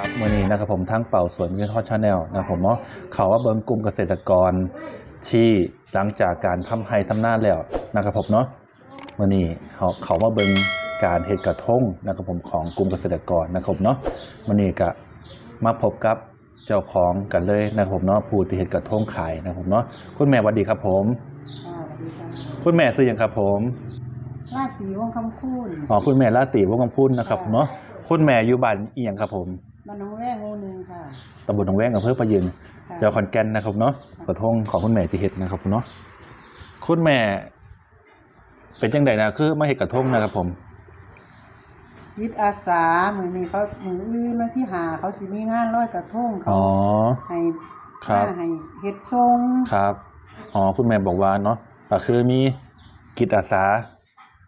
ครับมื่อนี้นะครับผมทั้งเป่าสวนวินทอดชาแนลนะครับผมเนาะเขาว่าเบิ้งกลุ่มเกษตรกรที่หลังจากการทำไฮทำหน้าแล้วนะครับผมเนาะมื่อนี้เขาเขาว่าเบิ้งการเฮ็ดกระทงนะครับผมของกลุ่มเกษตรกรนะครับผมเนาะมื่อนี้ก็มาพบกับเจ้าของกันเลยนะครับผมเนาะผู้ที่เฮ็ดกระทงขายนะครับผมเนาะคุณแม่สวัสดีครับผมอ่าสวัสดีค่ะคุณแม่ซื้อหยังครับผมลาดตีวงคำคูณอ๋อคุณแม่ลาติวงคำพูนนะครับเนาะคุณแม่อยู่บ้านอีหยังครับผม บ้านหน้องแว่งงูหนึ่งค่ะตำบลหนองแวงอำเภอประยืนค่ะเจ้าขอนแก่นนะครับเนาะกระทงของคุณแม่ที่เฮ็ดนะครับเนาะคุณแม่ เป็นจังไดนะคือมาเฮ็ดกระทงนะครับผม วิทย์อาสามือนี้เขามืออื่นวันที่หาเขาสิมีงานร้อยกระทงเขาอ๋อ ให้ครับมาให้เฮ็ดทรงครับ อ๋อ คุณแม่บอกว่าเนาะก็คือมีกิจอาสา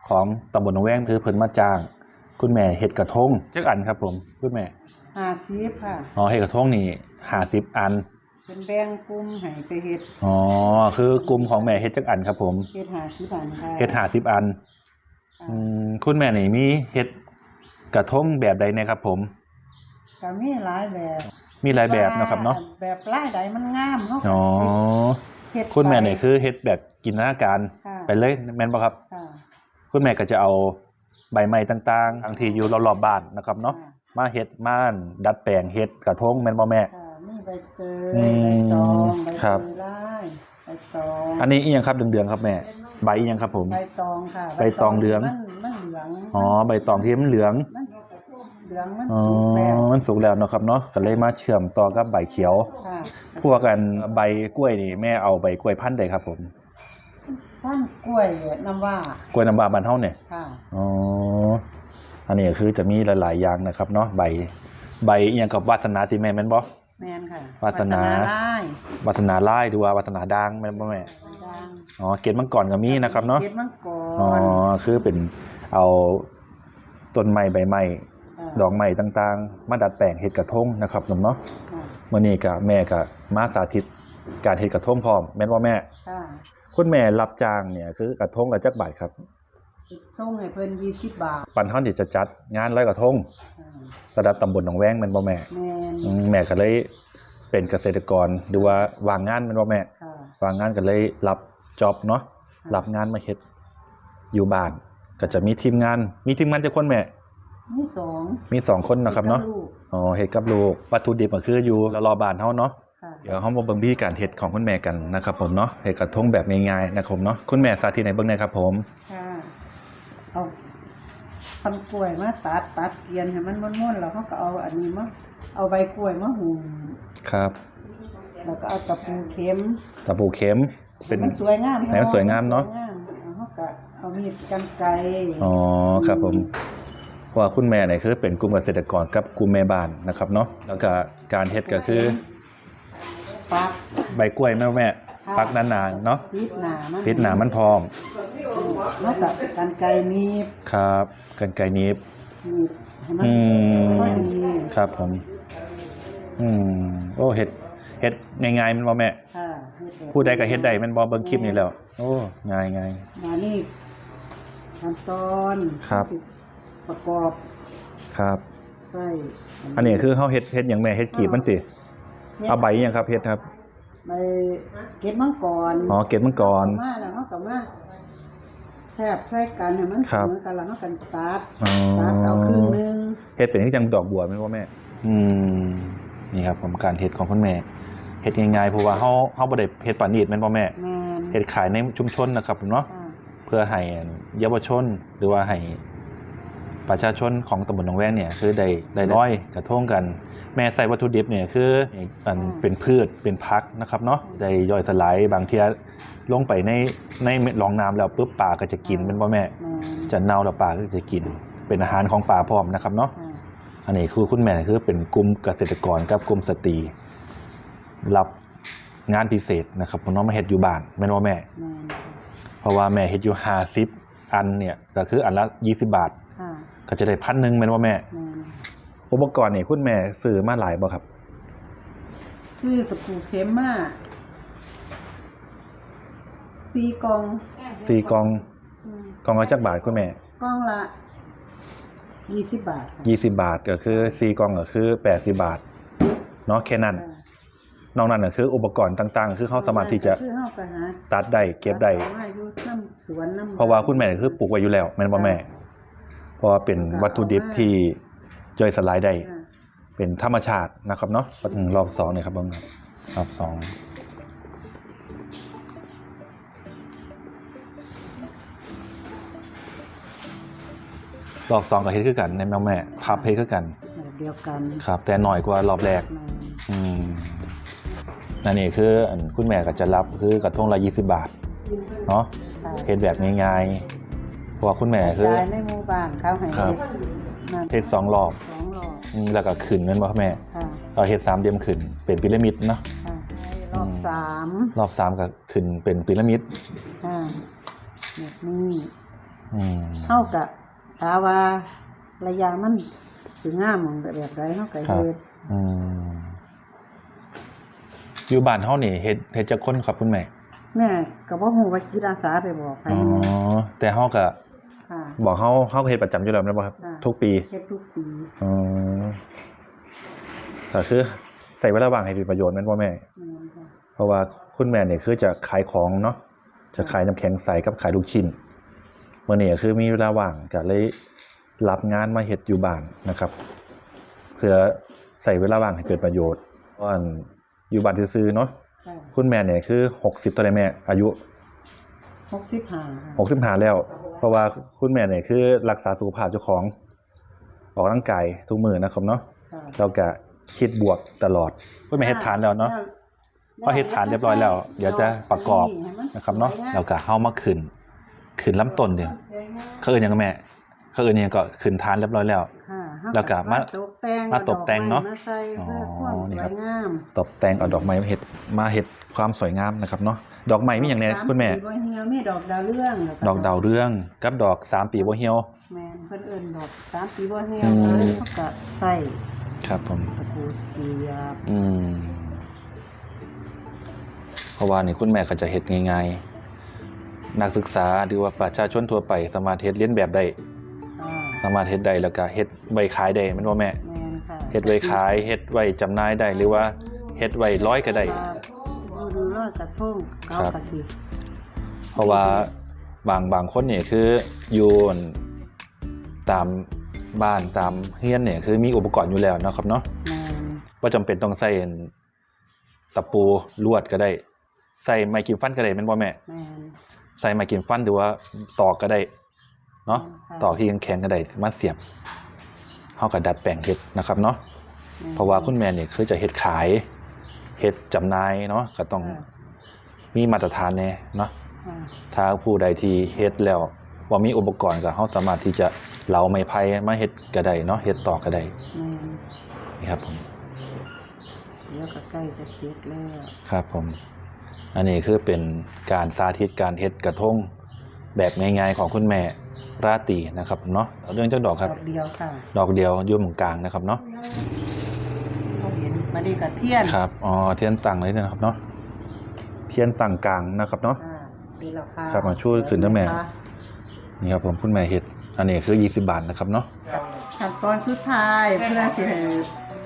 ของตำบลหนองแวงคือเพิ่นมาจ้าง คุณแม่เฮ็ดกระทงจักอันครับผม คุณแม่ หาซีฟค่ะ อ๋อเฮ็ดกระทงนี่50อัน เป็นแบ่งกลุ่มให้ไปเฮ็ดอ๋อ คือกลุ่มของแม่เฮ็ดจักอันครับ ผมเฮ็ดหาซีบันค่ะเฮ็ด50อัน ค่ะอืมคุณแม่นี่มีเฮ็ดกระทงแบบใดเนี่ยครับ ผม ก็มีหลายแบบมีหลายแบบเนาะครับเนาะ แบบลายใดมันงามเฮาก็อ๋อ เฮ็ดคุณแม่นี่ไปคือเฮ็ดแบบจินตนาการค่ะไปเลยแม่นบ่ครับ ค่ะคุณแม่ก็จะเอาใบไม้ต่างๆบางทีอยู่รอบๆบ้านนะครับเนาะ ค่ะ มาเฮ็ดม่านดัดแปลงเฮ็ดกระทงแม่นบ่แม่ ค่ะมีใบเตยอืใบมตองใบครับเตยลายใบตองอันนี้อีหยังครับเดืองๆครับแม่ ใบอีหยังครับผม ใบตองค่ะใบตองเหลือง มันมันเหลืองอ๋อใบตองที่มันเหลืองมันเหลืองมันอ๋อสุกแล้วมันสุกแล้วเนาะครับเนาะก็เลยมาเชื่อมต่อกับใบเขียว ค่ะพวกกันใบกล้วยนี่แม่เอาใบกล้วยพันธุ์ใดครับผม ท่านกล้วยน้ำว่า กล้วยน้ำว้าบ้านเฮาเนี่ยค่ะ อ๋อ อันนี้ก็คือจะมีหลาย ๆ อย่างนะครับเนาะใบใบอหย่างกับวาสนาที่แม่นแม่นบ่ แมนค่ะวาสนาลายวาสนาลายหรือว่าวาสนาด่างแม่นบ่แม่ดังอ๋อเกตมังกรก็มีนะครับเนาะเก็ดมังกอ๋อรคือเป็นเอาต้นไม้ใบไม้าดอกไม้ต่างๆ มาดัดแปลงเฮ็ดกระทงนะครับเนาะค่ะมื้อนี้ก็แม่ก็มาสาธิตการเฮ็ดกระทงพร้อมแม่นบ่แม่ ค่ะคุณแม่รับจ้างเนี่ยคือกระทงละจักบาทครับ ส่งให้เพิ่นยี่สิบบาท ปันเฮานี่จะจัดงานลอยกระทงอ่าระดับตำบลหนองแวงแม่นบ่แม่แมนอืมแม่ก็เลยเป็นเกษตรกรหรือว่าวางงานแม่นบ่แม่ ค่ะ วางงานก็เลยรับจ็อบเนาะรับงานมาเฮ็ดอยู่บ้าน ก็จะมีทีมงาน มีทีมงานจักคนแม่มีสองมีสองคนนะครับเนาะกับลูกอ๋อเฮ็ดกับลูกวัตถุดิบก็คืออยู่รอบๆบ้านเฮาเนาะ ค่ะเดี๋ยวเฮามาเบิ่งวิธีการเฮ็ดของคุณแม่กันนะครับผมเนาะเฮ็ดกระทงแบบง่ายๆนะครับผมเนาะคุณแม่สาธิตให้เบิ่งหน่อยครับผม ค่ะเอา พันกล้วยมาตัดตัดเกลียนให้มันม้วนๆแล้วเขาก็เอาอันนี้มาเอาใบกล้วยมาหุ่มครับแล้วก็เอาตะปูเข็มตะปูเข็ม เป็นให้มันสวยงามให้มันสวยงามเนาะสวยงามแล้วเขาก็เอามีดกันไกรอ๋อครับผมเพราะว่าคุณแม่เนี่ยคือเป็นกลุ่มเกษตรกรกับกลุ่มแม่บ้านนะครับเนาะแล้วก็การเฮ็ดก็คือปักใบกล้วยแม่แม่ ปักนานๆเนาะปิดหนามันปิดหนามันพร้อมแล้วก็กันไกรมีบครับกันไกรหนีบมีบให้มันอืมพอดีครับผม อืมโอ้เฮ็ดเฮ็ดง่ายๆแมันบ่แม่ค่ะผู้ใดก็เฮ็ดได้แมันบ่เบิ่งคลิปนี้แล้ว โอ้ง่ายง่าย มานี่ขั้นตอนครับ ประกอบครับใส่อันนี้คือเฮาเฮ็ดเฮ็ดหยังแม่เฮ็ดกีบมันติเอาใบอิหยังครับเฮ็ดครับ ใบเก็บมังกรอ๋อเก็บมันก่อนมาแล้วเขาก็มาแทบใส่กันให้มันครัเสบมอกันแล้วเขากันตัดอ๋อตัดเอาครึ่งหนึงเฮ็ดเป็นที่จังดอกบัวแม่นบ่แม่ อืมนี่ครับผมการเฮ็ดของคุณแม่เฮ็ดง่ายๆเพราะว่าเฮาเฮาบ่ได้เฮ็ดปานนี้แม่นบ่แม่แม่นเฮ็ดขายในชุมชนนะครับผมเนาะค่ะเพื่อให้เยาวชนหรือว่าให้ประชาชนของตำบลหนองแวงเนี่ย คือได้ได้ร้อยกระทงกัน แม่ใส่วัตถุดิบเนี่ยคืออันเป็นพืชเป็นพักนะครับเนาะได้ย่อยสลายบางเทียลงไปในในรองน้ำแล้วปุ๊บปลาก็จะกินเป็นบ่แม่แม่นจะเน่าแล้วปลาก็จะกิน เป็นอาหารของปลาพร้อมนะครับเนาะค่ะอันนี้คือคุณแม่คือเป็นกลุ่มเกษตรกรกับกลุ่มสตรีรับงานพิเศษนะครับผมน้องมาเฮ็ดอยู่บ้านแม่นว่าแม่แม่นเพราะว่าแม่เฮ็ดอยู่50อันเนี่ยก็คืออันละ20บาทค่ะก็จะได้พันหนึ่งแม่นว่าแม่แม่น อุปกรณ์นี่คุณแม่ซื้อมาหลายบ่ครับซื้อตะปูเข็มมาสี่กล่องสี่กล่องอืมกล่องละจักบาทคุณแม่กล่องละยี่สิบบาทค่ะยี่สิบบาทก็คือซีกล่องก็คือแปดสิบาทเนาะแค่นั้นค่ะนอกนั้นก็คืออุปกรณ์ต่างๆ คือเขาสามารถที่จะคือเฮาไปหาตัดได้เก็บได้ อามาอยู่น้ำสวนน้ำ เพราะว่าคุณแม่คือปลูกไว้อยู่แล้วแม่นบ่แม่เพราะว่าเป็นวัตถุดิบที่ ย่อยสลายได้ค่ะเป็นธรรมชาตินะครับเนาะอืมรอบสองเนี่ยครับเบิ้งครับรอบสองรอบสองกับเฮ็ดคือกันในแม่แม่พับเฮ็ดคือกันแบบเดียวกันครับ แต่หน่อยกว่ารอบแรกแม่อืมนั่นนี่คืออันคุณแม่ก็จะรับคือกระทงละยี่สิบบาทเนาะค่ะเฮ็ดแบบง่ายๆเพราะว่าคุณแม่คือยายในหมู่บ้านเขาให้ครับเฮ็ด นั่นเฮ็ดสองรอบสองรอบอืมแล้วก็ขึ้นเงินบ่ครับแม่ค่ะเราเฮ็ดสามเหลี่ยมขึ้นเป็นพีระมิดเนาะ ค่ะรอบสามรอบสามก็ขึ้นเป็นพีระมิดค่ะแบบนี้อืมเท่ากับถาว่าระยะมันสิงามของแบบใดเฮาก็ครับเฮ็ดอืมอยู่บ้านเฮานี่เฮ็ดเฮ็ดจักคนครับคุณแม่ แม่ก็บ่ฮู้ว่าจิตอาสาไปบอกใครอ๋อแต่เฮาก็ ค่ะ บอกเฮาเฮาก็เฮ็ดประจำอยู่แล้วแม่นบ่ครับค่ะทุกปีเฮ็ดทุกปีอ๋อก็คือใส่เวลาว่างให้เป็นประโยชน์แม่นบ่แม่ แม่นค่ะเพราะว่าคุณแม่เนี่ยคือจะขายของเนาะ จะขายน้ำแข็งใสกับขายลูกชิ้นเมื่อนี้ก็คือมีเวลาว่างก็เลยรับงานมาเฮ็ดอยู่บ้านนะครับ เพื่อใส่เวลาว่างให้เกิดประโยชน์เพราะว่าอยู่บ้านซื่อๆเนาะ ค่ะคุณแม่เนี่ยคือ 60ตัวเลยแม่ อายุ65ค่ะ65แล้ว เพราะว่าคุณแม่เนี่ยคือรักษาสุขภาพเจ้าของออกกำลังกายทุกมื้อนะครับเนาะค่ะเราก็คิดบวกตลอดคุณแม่เฮ็ดทานแล้วเนาะพอเฮ็ดฐานเรียบร้อยแล้ว เดี๋ยวจะประกอบนะครับเนาะแล้วก็เฮามาขึ้นขึ้นลำต้นเนี่ยเขาเอิ้นหยังก็แม่เขาเอิ้นหยังก็ขึ้นฐานเรียบร้อยแล้วค่ะแล้วก็มาตกแต่งมาตกแต่งเนาะอดอกไม้มาใส่เพื่อความอ๋อนี่สครัวบยงามตกแต่งเอาดอกไม้มาเฮ็ดมาเฮ็ดความสวยงามนะครับเนาะ ดอกไม้มีหยังแน่คุณแม่ สาปีบ่เหี่ยวมีดอกดาวเรืองแล้วดอกดาวเรืองกับดอกสามปีบ่เหี่ยว แม่นเพิ่นเอิ้นดอกสามปีบ่เหี่ยวอืม เลยเขาก็ใส่ครับผม ตะปูเสียบอืม เพราะว่านี่คุณแม่ก็จะเฮ็ดง่ายๆ นักศึกษาหรือว่าประชาชนทั่วไปสามารถเฮ็ดเลียนแบบได้ อ่าสามารถเฮ็ดได้แล้วก็เฮ็ดไว้ขายได้แม่นบ่แม่แม่นค่ะเฮ็ดไว้ขายเฮ็ดไว้จำหน่ายได้หรือว่าเฮ็ดไว้ร้อยก็ได้ดูดูรอด กระทงครัเก้าบกะสิเพราะว่าบางบางคนเนี่ยคืออยู่ตามบ้านตามเฮียนเนี่ยคือมีอุปกรณ์อยู่แล้วเนาะครับเนาะแม่นว่าจำเป็นต้องใส่ตะปูลวดก็ได้ ใส่ไม้กิมฟันก็ได้แม่นบ่แม่แม่นใส่ไม้กิมฟันหรือว่าตอกก็ได้เนาะค่ะตอกที่แข็งๆก็ได้มาเสียบเฮาก็ดัดแปลงเฮ็ดนะครับเนาะแม่นเพราะว่าคุณแม่เนี่ยคือจะเฮ็ดขายเฮ็ดจำหน่ายเนาะก็ต้องค่ะ มีมาตรฐานแน่เนาะค่ะถ้าผู้ใดที่เฮ็ดแล้วว่ามีอุปกรณ์ก็เฮาสามารถที่จะเหลาไม้ไผ่มาเฮ็ดก็ได้เนาะเฮ็ดต่อก็ได้แม่นนี่ครับผมเดี๋ยวก็ใกล้จะเสร็จแล้วครับผม อันนี้คือเป็นการสาธิตการเฮ็ดกระทงแบบง่ายๆของคุณแม่ราตรีนะครับเนาะเอาเรื่องเจ้าดอกครับ ดอกเดียวค่ะ ดอกเดียวอยู่ตรงกลางนะครับเนาะเราเห็นมาดีกับเทียน ครับ อ๋อ เทียนตั้งเลยนะครับเนาะ เทียนตั้งกลางนะครับเนาะอ่าดีแล้วค่ะครับมาช่วยขึ้นด้วยแม่ค่ะนี่ครับผมคุณแม่เฮ็ด อันนี้คือ 20 บาทนะครับเนาะ ขั้นตอนสุดท้ายเพื่อสิให้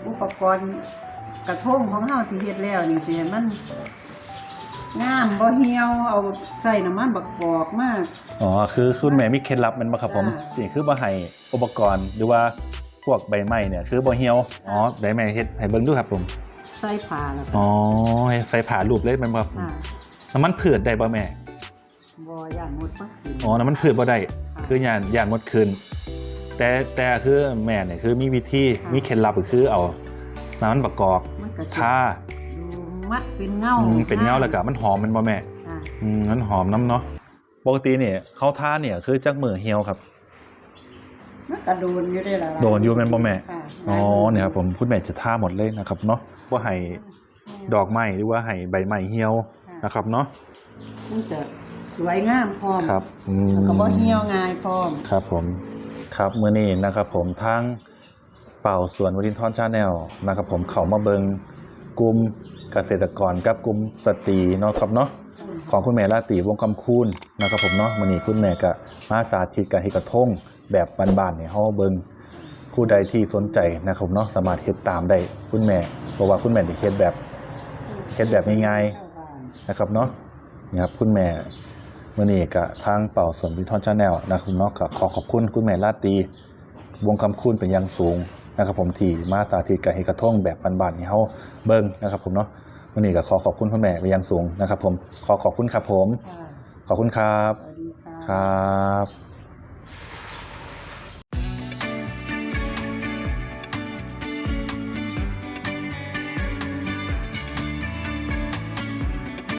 อุปกรณ์กระทงของเฮาที่เฮ็ดแล้วนี่สิให้มันงามบ่เหี่ยวเอาใส่น้ำมันบักกอกมาอ๋อ คือคุณแม่มีเคล็ดลับแมันบ่ครับผม จ้านี่คือบ่ให้อุปกรณ์หรือว่าพวกใบไม้เนี่ย คือบ่เหี่ยว อ๋อได้แม่เฮ็ดให้เบิ่งดูครับผม ใส่ผ้าแล้วก็อ๋อให้ใส่ผ้ารูปเลยแมันบ่ครับผมอ่าน้ำมันพืชได้บ่แม่บ่ย่านหมดมากินอ๋อ น้ำมันพืชบ่ได้คือย่านย่านหมดคืน แต่แต่คือแม่เนี่ยคือมีวิธีมีเคล็ดลับก็คือเอาน้ำมันประกอบมันก็สิทาดูมัดเป็นเงาอืมเป็นเงาแล้วก็มันหอมแมันบ่แม่อ่าอืมมันหอมน้ำเนาะ ปกติเนี่ยเขาทาเนี่ยคือจักมือเหี่ยวครับ มันก็โดนอยู่ได้ล่ะโดนอยู่แม่นบ่แม่ ค่ะอ๋อเนี่ยครับผมคุณแม่จะท่าหมดเลยนะครับเนาะว่าให้ดอกไม้หรือว่าให้ใบไม้เหี่ยวนะครับเนาะมันจะสวยงามพร้อมครับอืม แล้วก็บ่เหี่ยวง่ายพร้อม ครับผมครับมื้อนี้นะครับผมทั้งเป่าสวนวรินทร์ชาแนลนะครับผมเขามาเบิงกลุ่มเกษตรกรกับกลุ่มสตรีเนาะครับเนาะของคุณแม่ราตรีวงคำคูณนะครับผมเนาะมื้อนี้คุณแม่ก็มาสาธิตการเฮ็ดกระทง แบบบ้านๆให้เฮาเบิงผู้ใดที่สนใจนะครับผมเนาะสามารถเฮ็ดตามได้คุณแม่เพราะว่าคุณแม่ได้เฮ็ดแบบเฮ็ดแบบง่ายๆนะครับเนาะนี่ครับคุณแม่มื้อนี้ก็ทางเป่าสวนวิทอนชาแนลนะครับเนาะก็ขอขอบคุณคุณแม่ลาตรีวงคำคุณเป็นอย่างสูงนะครับผมที่มาสาธิตการเฮ็ดกระทงแบบบ้านๆให้เฮาเบิ่งนะครับผมเนาะมื้อนี้ก็ขอขอบคุณคุณแม่เป็นอย่างสูงนะครับผมขอขอบคุณครับผมค่ะขอบคุณครับสวัสดีค่ะครับ